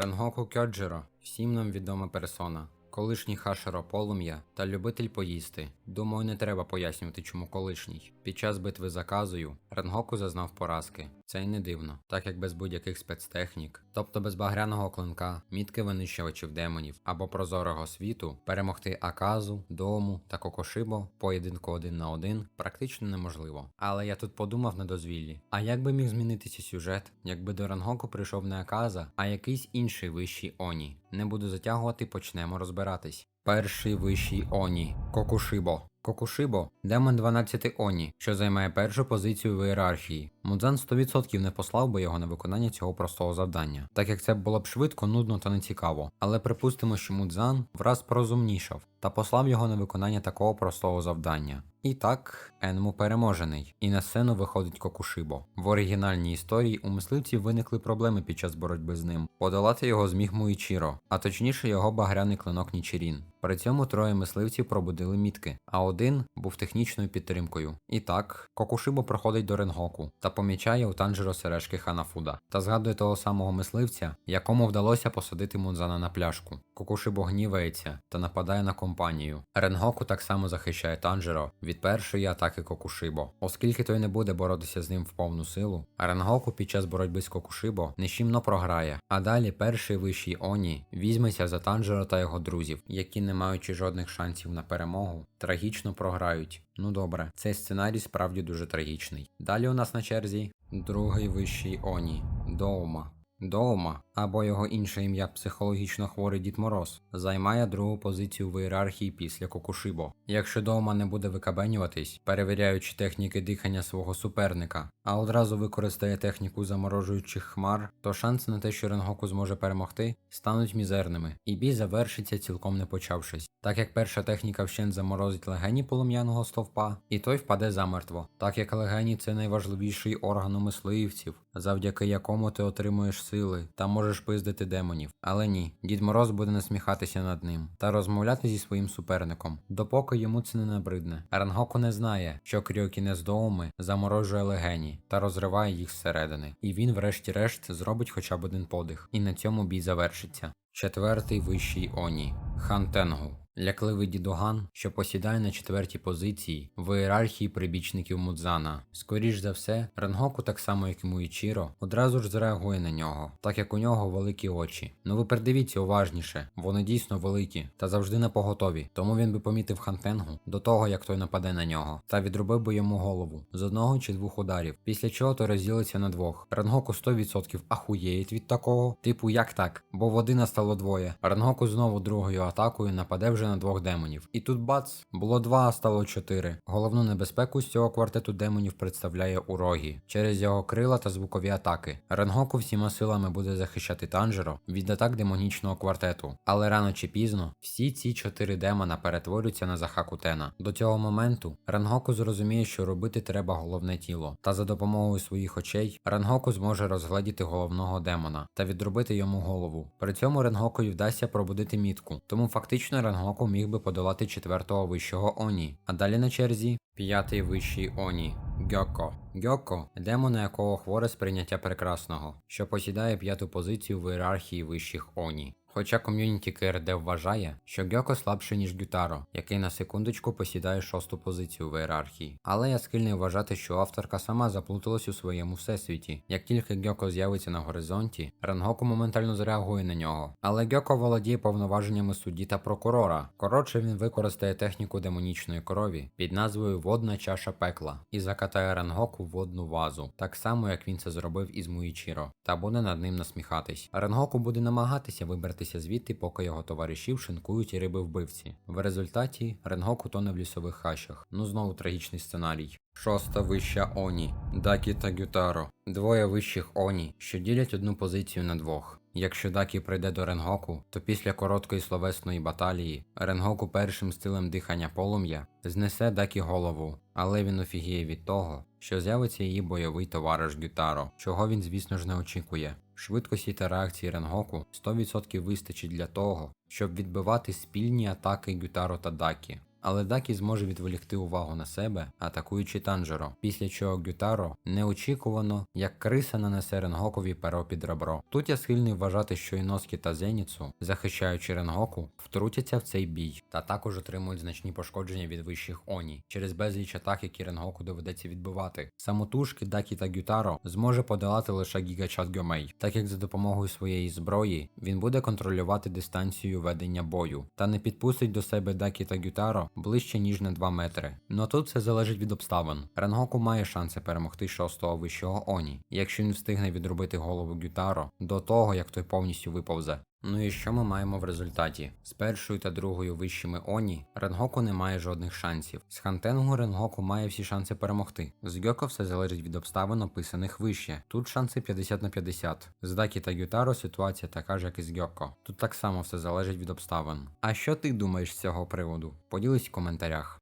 Ренгоку Кьоджиро всім нам відома персона. Колишній хашеро полум'я та любитель поїсти. Думаю, не треба пояснювати, чому колишній. Під час битви за казою Ренгоку зазнав поразки. Це й не дивно, так як без будь-яких спецтехнік, тобто без багряного клинка, мітки винищувачів демонів або прозорого світу, перемогти Аказу, Дому та Кокошибо поєдинку один на один практично неможливо. Але я тут подумав на дозвіллі. А як би міг змінитися сюжет, якби до Ренгоку прийшов не Аказа, а якийсь інший вищий Оні? Не буду затягувати, почнемо розбиратись. Перший вищий Оні Кокушибо. Кокушибо демон 12 Оні, що займає першу позицію в ієрархії. Мудзан 100% не послав би його на виконання цього простого завдання, так як це було б швидко, нудно та нецікаво. Але припустимо, що Мудзан враз порозумнішав та послав його на виконання такого простого завдання. І так, Енму переможений, і на сцену виходить Кокушибо. В оригінальній історії у мисливців виникли проблеми під час боротьби з ним. Подолати його зміг Муїчіро, а точніше його багряний клинок Нічірін. При цьому троє мисливців пробудили мітки, а один був технічною підтримкою. І так, Кокушибо проходить до Ренгоку та помічає у Танжеро сережки Ханафуда та згадує того самого мисливця, якому вдалося посадити Мунзана на пляшку. Кокушибо гнівається та нападає на компанію. Ренгоку так само захищає Танжеро від першої атаки Кокушибо. Оскільки той не буде боротися з ним в повну силу, Ренгоку під час боротьби з Кокушибо нещімно програє. А далі перший вищий Оні візьметься за Танжеро та його друзів, які, не маючи жодних шансів на перемогу, трагічно програють. Ну добре, цей сценарій справді дуже трагічний. Далі у нас на черзі другий вищий Оні Доума. Доума, або його інше ім'я психологічно хворий Дід Мороз, займає другу позицію в ієрархії після Кокушибо. Якщо Доума не буде викабенюватись, перевіряючи техніки дихання свого суперника, а одразу використає техніку заморожуючих хмар, то шанси на те, що Ренгоку зможе перемогти, стануть мізерними, і бій завершиться цілком не почавшись. Так як перша техніка вщент заморозить легені полум'яного стовпа, і той впаде замертво, так як легені це найважливіший орган у мисливців, завдяки якому ти отримуєш сили та можеш пиздити демонів. Але ні, Дід Мороз буде насміхатися над ним та розмовляти зі своїм суперником, допоки йому це не набридне. Рангоку не знає, що Кріокінез Доуми заморожує легені та розриває їх зсередини, і він, врешті-решт, зробить хоча б один подих, і на цьому бій завершиться. Четвертий вищий Оні Хан Тенгу. Лякливий дідуган, що посідає на четвертій позиції в ієрархії прибічників Мудзана. Скоріш за все, Ренгоку, так само як і Муїчіро, одразу ж зреагує на нього, так як у нього великі очі. Ну ви придивіться уважніше, вони дійсно великі та завжди на поготові. Тому він би помітив Хантенгу до того, як той нападе на нього, та відробив би йому голову з одного чи двох ударів, після чого той розділиться на двох. Ренгоку 100% ахуєють від такого, типу як так, бо води настало двоє. Ренгоку знову другою атакою нападе вже на двох демонів. І тут бац, було два, а стало чотири. Головну небезпеку з цього квартету демонів представляє Урогі через його крила та звукові атаки. Ренгоку всіма силами буде захищати Танжеро від атак демонічного квартету. Але рано чи пізно всі ці чотири демона перетворюються на Захакутена. До цього моменту Ренгоку зрозуміє, що робити треба головне тіло, та за допомогою своїх очей Ренгоку зможе розгледіти головного демона та відробити йому голову. При цьому Ренгоку вдасться пробудити мітку, тому фактично Ренгоку міг би подолати четвертого вищого Оні. А далі на черзі п'ятий вищий Оні. Гьоко. Гьоко демон, на якого хворе сприйняття прекрасного, що посідає п'яту позицію в ієрархії вищих Оні. Хоча ком'юніті КРД вважає, що Гьоко слабший ніж Гютаро, який на секундочку посідає шосту позицію в ієрархії. Але я схильний вважати, що авторка сама заплуталась у своєму всесвіті. Як тільки Гьоко з'явиться на горизонті, Ренгоку моментально зреагує на нього. Але Гьоко володіє повноваженнями судді та прокурора. Коротше, він використає техніку демонічної крові під назвою Водна чаша пекла і закатає Ренгоку в водну вазу, так само як він це зробив із Муїчіро, та буде над ним насміхатись. Ренгоку буде намагатися вибрати звідти, поки його товаришів шинкують і риби вбивці. В результаті Ренгоку тоне в лісових хащах. Ну знову трагічний сценарій. Шоста вища Оні Дакі та Гютаро. Двоє вищих Оні, що ділять одну позицію на двох. Якщо Дакі прийде до Ренгоку, то після короткої словесної баталії Ренгоку першим стилем дихання полум'я знесе Дакі голову, але він офігіє від того, що з'явиться її бойовий товариш Гютаро, чого він, звісно ж, не очікує. Швидкості та реакції Ренгоку 100% вистачить для того, щоб відбивати спільні атаки Гютаро та Дакі. Але Дакі зможе відволікти увагу на себе, атакуючи Танжеро, після чого Гютаро неочікувано, як криса нанесе Ренгокові перо під ребро. Тут я схильний вважати, що Іноскі та Зеніцу, захищаючи Ренгоку, втрутяться в цей бій, та також отримують значні пошкодження від вищих Оні через безліч атак, які Ренгоку доведеться відбивати. Самотужки Дакі та Гютаро зможе подолати лише Гігачат Гьомей, так як за допомогою своєї зброї він буде контролювати дистанцію ведення бою та не підпустить до себе Дакі та Гютаро ближче ніж на 2 метри. Но тут все залежить від обставин. Ренгоку має шанси перемогти шостого вищого Оні, якщо він встигне відробити голову Гютаро до того, як той повністю виповзе. Ну і що ми маємо в результаті? З першою та другою вищими Оні Ренгоку не має жодних шансів. З Хантенгу Ренгоку має всі шанси перемогти. З Гьоко все залежить від обставин, описаних вище. Тут шанси 50 на 50. З Дакі та Гютаро ситуація така ж, як і з Гьоко. Тут так само все залежить від обставин. А що ти думаєш з цього приводу? Поділись в коментарях.